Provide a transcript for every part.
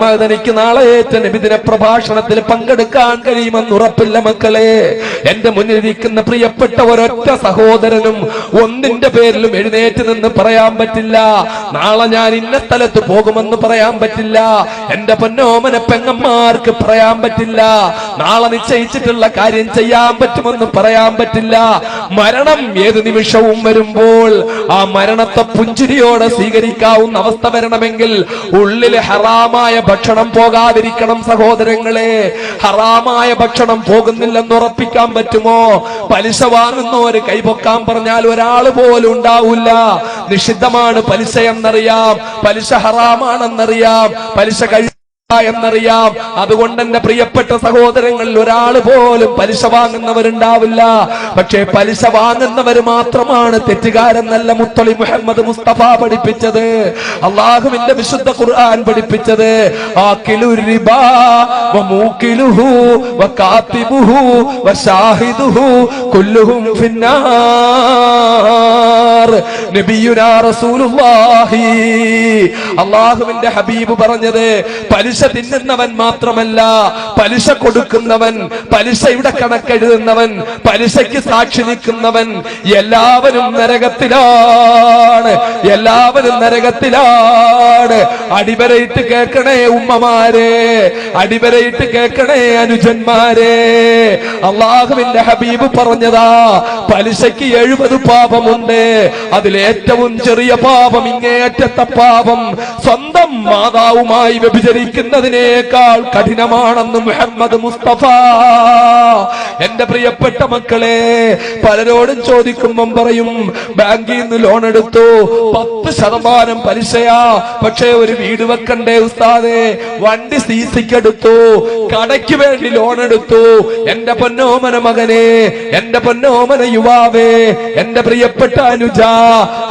മഹദനിക്ക് നാളെ ഏറ്റ നബിദിന പ്രഭാഷണത്തിൽ പങ്കെടുക്കാൻ കഴിയുമെന്ന് ഉറപ്പില്ല മക്കളെ. എന്റെ മുന്നിലിരിക്കുന്ന പ്രിയപ്പെട്ട ഒരൊറ്റ സഹോദരനും ഒന്നിന്റെ പേരിലും എഴുന്നേറ്റ് നിന്ന് പറയാൻ പറ്റില്ല. നാളെ ഞാൻ ഇന്ന സ്ഥലത്ത് പോകുമെന്ന് പറയാൻ പറ്റില്ല. എന്റെ പൊന്നോമന പെങ്ങന്മാർക്ക് പറയാൻ പറ്റില്ല. നാളെ നിശ്ചയിച്ചിട്ടുള്ള കാര്യം ചെയ്യാൻ പറ്റുമെന്ന് പറയാൻ പറ്റില്ല. മരണം ഏത് നിമിഷവും വരുമ്പോൾ ആ മരണത്തെ പുഞ്ചിരിയോടെ സ്വീകരിക്കാവുന്ന അവസ്ഥ വരണമെങ്കിൽ ഉള്ളിൽ ഹറാമായ ഭക്ഷണം പോകാതിരിക്കണം സഹോദരങ്ങളെ. ഹറാമായ ഭക്ഷണം പോകുന്നില്ലെന്ന് ഉറപ്പിക്കാൻ പറ്റുമോ? പലിശ വാങ്ങുന്നവര് കൈപൊക്കാൻ പറഞ്ഞാൽ ഒരാൾ പോലും ഉണ്ടാവില്ല. നിഷിദ്ധമാണ് പലിശ എന്നറിയാം പലിശ ഹറാമാണെന്നറിയാം. പലിശ കഴി എന്നറിയാം അതുകൊണ്ട് എന്റെ പ്രിയപ്പെട്ട സഹോദരങ്ങളിൽ ഒരാൾ പോലും പലിശ വാങ്ങുന്നവരുണ്ടാവില്ല. പക്ഷേ പലിശ വാങ്ങുന്നവർ മാത്രമാണ് തെറ്റുകാരൻ തെറ്റുകാരെന്നല്ല മുത്തളി മുഹമ്മദ് മുസ്തഫ പഠിപ്പിച്ചത്. അള്ളാഹുവിന്റെ വിശുദ്ധ ഖുർആൻ പഠിപ്പിച്ചത്. കുല്ലുഹും ഫിന്നാർ. അള്ളാഹുവിന്റെ ഹബീബ് പറഞ്ഞത് പലിശ തിന്നുന്നവൻ മാത്രമല്ല പലിശ കൊടുക്കുന്നവൻ പലിശയുടെ കണക്കെഴുതുന്നവൻ പലിശയ്ക്ക് സാക്ഷി നിൽക്കുന്നവൻ എല്ലാവരും നരകത്തിലാണ് എല്ലാവരും നരകത്തിലാണ്. അടിവരയിട്ട് കേൾക്കണേ ഉമ്മമാരെ അടിവരയിട്ട് കേൾക്കണേ അനുജന്മാരെ. അള്ളാഹുവിന്റെ ഹബീബ് പറഞ്ഞതാ പലിശയ്ക്ക് എഴുപത് പാപമുണ്ട് അതിലേറ്റവും ചെറിയ പാപം ഇങ്ങേയറ്റത്തെ പാപം സ്വന്തം മാതാവുമായി വ്യഭിചരിക്കുന്നതിനേക്കാൾ കഠിനമാണെന്ന് മുഹമ്മദ് മുസ്തഫ. എന്റെ പ്രിയപ്പെട്ട മക്കളെ പലരോടും ചോദിക്കുമ്പം പറയും ബാങ്കിൽ നിന്ന് ലോൺ എടുത്തു പത്ത് ശതമാനം പലിശയാ പക്ഷേ ഒരു വീട് വെക്കണ്ടേ ഉസ്താദേ? വണ്ടി സീസിക്കെടുത്തു കടയ്ക്ക് വേണ്ടി ലോൺ എടുത്തു. എന്റെ പൊന്നോമന മകനെ എന്റെ പൊന്നോമന യുവാവേ എന്റെ പ്രിയപ്പെട്ട അനുജ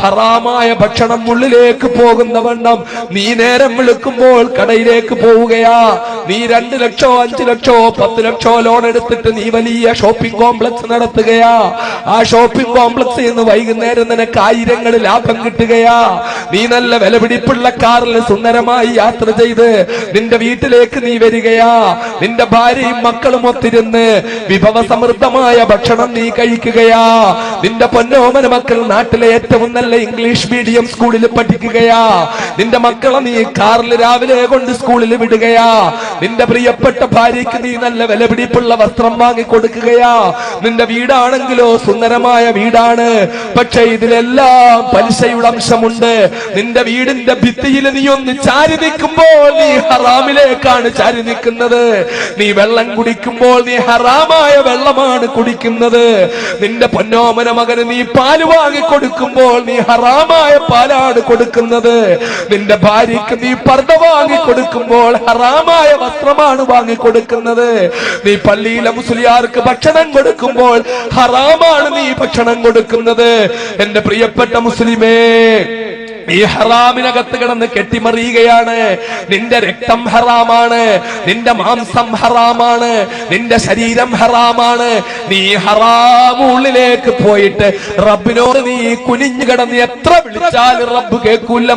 ഹറാമായ ഭക്ഷണം ഉള്ളിലേക്ക് പോകുന്ന വണ്ണം. നീ നേരം വിളിക്കുമ്പോൾ കടയിലേക്ക് പോവുകയാ. നീ രണ്ട് ലക്ഷോ അഞ്ചു ലക്ഷോ പത്ത് ലക്ഷോ ലോൺ എടുത്തിട്ട് നീ വലിയ ഷോപ്പിംഗ് കോംപ്ലക്സ് നടത്തുകയാ. ആ ഷോപ്പിംഗ് കോംപ്ലക്സിൽ നിന്ന് വൈകുന്നേരം നിനക്ക് ആയിരങ്ങൾ ലാഭം കിട്ടുകയാ. നീ നല്ല വിലപിടിപ്പുള്ള കാറിൽ സുന്ദരമായി യാത്ര ചെയ്ത് നിന്റെ വീട്ടിലേക്ക് നീ വരികയാ. നിന്റെ ഭാര്യയും മക്കളും ഒത്തിരുന്ന് വിഭവസമൃദ്ധമായ ഭക്ഷണം നീ കഴിക്കുകയാ. നിന്റെ പൊന്നോമന മക്കൾ നാട്ടിലെ ഏറ്റവും നല്ല ഇംഗ്ലീഷ് മീഡിയം സ്കൂളിൽ പഠിക്കുകയാ. നിന്റെ മക്കളെ നീ കാറിൽ രാവിലെ കൊണ്ട് സ്കൂളിൽ വിടുകയാ. നിന്റെ പ്രിയപ്പെട്ട ഭാര്യയ്ക്ക് നീ നല്ല വിലപിടിപ്പുള്ള വസ്ത്രം വാങ്ങി കൊടുക്കുകയാ. നിന്റെ വീടാണെങ്കിലോ സുന്ദരമായ വീടാണ്. പക്ഷെ ഇതിലെല്ലാം പലിശയുടെ അംശമുണ്ട്. നിന്റെ വീടിന്റെ ഭിത്തിയിൽ നീ ഒന്ന് ചാരി നിൽക്കുമ്പോൾ നീ ഹറാമിലേക്കാണ് ചാരി നിൽക്കുന്നത്. നീ വെള്ളം കുടിക്കുമ്പോൾ നീ ഹറാമായ വെള്ളമാണ് കുടിക്കുന്നത്. നിന്റെ പൊന്നോമന മകന് നീ പാൽ വാങ്ങി കൊടുക്കുമ്പോൾ നീ ഹറാമായ പാലാണ് കൊടുക്കുന്നത്. നിന്റെ ഭാര്യക്ക് നീ പർദ്ദ വാങ്ങി കൊടുക്കുമ്പോൾ ഹറാമായ വസ്ത്രമാണ് വാങ്ങി കൊടുക്കുന്നത്. നീ പള്ളിയിലെ മുസ്ലിയാർക്ക് ഭക്ഷണം കൊടുക്കുമ്പോൾ ഹറാമാണ് നീ ഭക്ഷണം കൊടുക്കുന്നത്. എന്റെ പ്രിയപ്പെട്ട മുസ്ലിമേ ഈ ഹറാമിനകത്ത് കിടന്ന് കെട്ടിമറിയുകയാണ്. നിന്റെ രക്തം ഹറാമാണ് നിന്റെ മാംസം ഹറാമാണ് നിന്റെ ശരീരം ഹറാമാണ്. നീ ഹറാമുള്ളിലേക്ക് പോയിട്ട് റബ്ബിനോട് നീ കുനിഞ്ഞു കിടന്ന് എത്ര വിളിച്ചാലും റബ്ബ് കേൾക്കൂല്ല